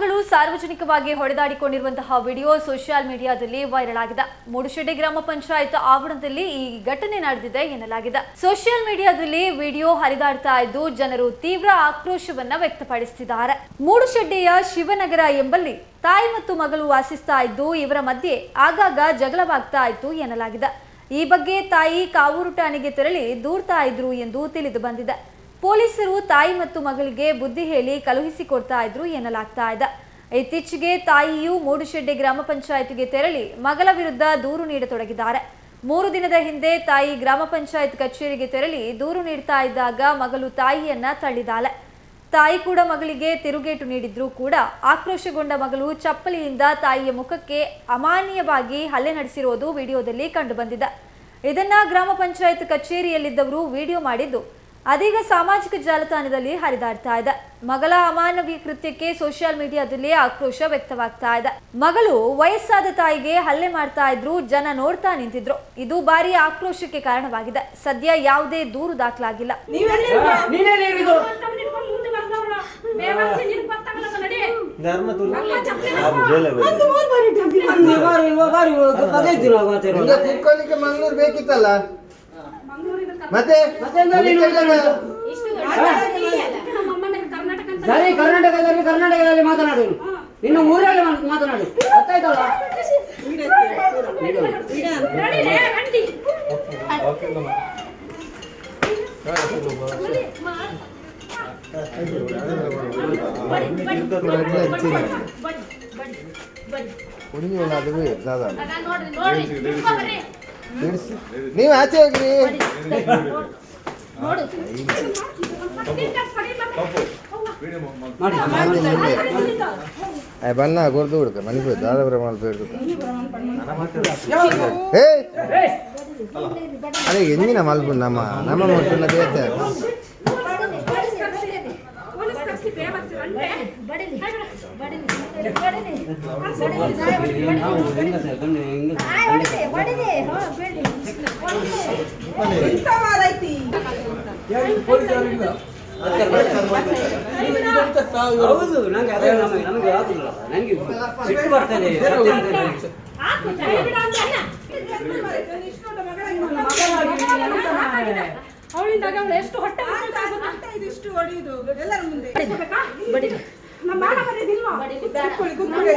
ಮಗಳು ಸಾರ್ವಜನಿಕವಾಗಿ ಹೊಡೆದಾಡಿಕೊಂಡಿರುವಂತಹ ವಿಡಿಯೋ ಸೋಷಿಯಲ್ ಮೀಡಿಯಾದಲ್ಲಿ ವೈರಲ್ ಆಗಿದೆ. ಮೂಡುಶೆಡ್ಡಿ ಗ್ರಾಮ ಪಂಚಾಯತ್ ಆವರಣದಲ್ಲಿ ಈ ಘಟನೆ ನಡೆದಿದೆ ಎನ್ನಲಾಗಿದೆ. ಸೋಷಿಯಲ್ ಮೀಡಿಯಾದಲ್ಲಿ ವಿಡಿಯೋ ಹರಿದಾಡ್ತಾ ಇದ್ದು ಜನರು ತೀವ್ರ ಆಕ್ರೋಶವನ್ನ ವ್ಯಕ್ತಪಡಿಸುತ್ತಿದ್ದಾರೆ ಮೂಡುಶೆಡ್ಡಿಯ ಶಿವನಗರ ಎಂಬಲ್ಲಿ ತಾಯಿ ಮತ್ತು ಮಗಳು ವಾಸಿಸ್ತಾ ಇದ್ದು ಇವರ ಮಧ್ಯೆ ಆಗಾಗ ಜಗಳವಾಗ್ತಾ ಇತ್ತು ಎನ್ನಲಾಗಿದೆ. ಈ ಬಗ್ಗೆ ತಾಯಿ ಕಾವೂರು ಠಾಣೆಗೆ ತೆರಳಿ ದೂರ್ತಾ ಇದ್ರು ಎಂದು ತಿಳಿದು ಬಂದಿದೆ. ಪೊಲೀಸರು ತಾಯಿ ಮತ್ತು ಮಗಳಿಗೆ ಬುದ್ಧಿ ಹೇಳಿ ಕಳುಹಿಸಿಕೊಡ್ತಾ ಇದ್ರು ಎನ್ನಲಾಗ್ತಾ ಇದೆ. ಇತ್ತೀಚೆಗೆ ತಾಯಿಯು ಮೂಡುಶೆಡ್ಡೆ ಗ್ರಾಮ ಪಂಚಾಯತ್ಗೆ ತೆರಳಿ ಮಗಳ ವಿರುದ್ಧ ದೂರು ನೀಡತೊಡಗಿದ್ದಾರೆ. ಮೂರು ದಿನದ ಹಿಂದೆ ತಾಯಿ ಗ್ರಾಮ ಪಂಚಾಯತ್ ಕಚೇರಿಗೆ ತೆರಳಿ ದೂರು ನೀಡ್ತಾ ಇದ್ದಾಗ ಮಗಳು ತಾಯಿಯನ್ನ ತಳ್ಳಿದಾಳೆ. ತಾಯಿ ಕೂಡ ಮಗಳಿಗೆ ತಿರುಗೇಟು ನೀಡಿದ್ರೂ ಕೂಡ ಆಕ್ರೋಶಗೊಂಡ ಮಗಳು ಚಪ್ಪಲಿಯಿಂದ ತಾಯಿಯ ಮುಖಕ್ಕೆ ಅಮಾನ್ಯವಾಗಿ ಹಲ್ಲೆ ನಡೆಸಿರುವುದು ವಿಡಿಯೋದಲ್ಲಿ ಕಂಡುಬಂದಿದೆ ಇದನ್ನ ಗ್ರಾಮ ಪಂಚಾಯತ್ ಕಚೇರಿಯಲ್ಲಿದ್ದವರು ವಿಡಿಯೋ ಮಾಡಿದ್ದು ಅದೀಗ ಸಾಮಾಜಿಕ ಜಾಲತಾಣದಲ್ಲಿ ಹರಿದಾಡ್ತಾ ಇದೆ. ಮಗಳ ಅಮಾನವೀಯ ಕೃತ್ಯಕ್ಕೆ ಸೋಷಿಯಲ್ ಮೀಡಿಯಾದಲ್ಲಿ ಆಕ್ರೋಶ ವ್ಯಕ್ತವಾಗ್ತಾ ಇದೆ. ಮಗಳು ವಯಸ್ಸಾದ ತಾಯಿಗೆ ಹಲ್ಲೆ ಮಾಡ್ತಾ ಇದ್ರು ಜನ ನೋಡ್ತಾ ನಿಂತಿದ್ರು. ಇದು ಭಾರಿ ಆಕ್ರೋಶಕ್ಕೆ ಕಾರಣವಾಗಿದೆ. ಸದ್ಯ ಯಾವುದೇ ದೂರು ದಾಖಲಾಗಿಲ್ಲ. ಬೇಕಿತ್ತಲ್ಲ? ಮತ್ತೆ? ಸರಿ ಕರ್ನಾಟಕದಲ್ಲಿ ಕರ್ನಾಟಕದಲ್ಲಿ ಮಾತನಾಡು ನಿನ್ನ ಊರಲ್ಲಿ ಮಾತನಾಡು. ಗೊತ್ತಾಯ್ತಲ್ಲ ಹುಡುಗಿ ಅದು ಸಾಧಾರಣ ಬಿಡಿಸಿ ನೀವು ಆಚೆ ಹೋಗ್ರಿ ಮಾಡಿ ಆಯ್ ಬನ್ನ ಗೊರ್ದು ಬಿಡ್ಕ ಮನೆ ದಾದಾಪುರ ಮಾಡ್ಬೇಕು ಏ ಅದೇ ಎಂದಿನ ಮಲ್ಪು ನಮ್ಮ ನಮ್ಮ ಮೊಟ್ಟನ ಬೇತೆ ಹೌದು ನಂಗೆ ಅದೇ ನಮಗೆ ನಮಗೆ ಆಗುದಿಲ್ಲ ನಂಗೆ ಸಿಟ್ಟು ಬರ್ತದೆ ಮಗಳಾಗಿ. ಅವಳಿಂದಾಗ ಅವಳು ಎಷ್ಟು ಹೊಟ್ಟೆ ಇದಿಷ್ಟು ಹೊಡೆಯುದು ಎಲ್ಲರ ಮುಂದೆ. ನಮ್ಮ ಮಾನ ಮರ್ಯಾದೆ ಇಲ್ವಾ? ಕೂತ್ಕೊಳ್ಳಿ, ಕೂತ್ಕೊಳ್ಳಿ.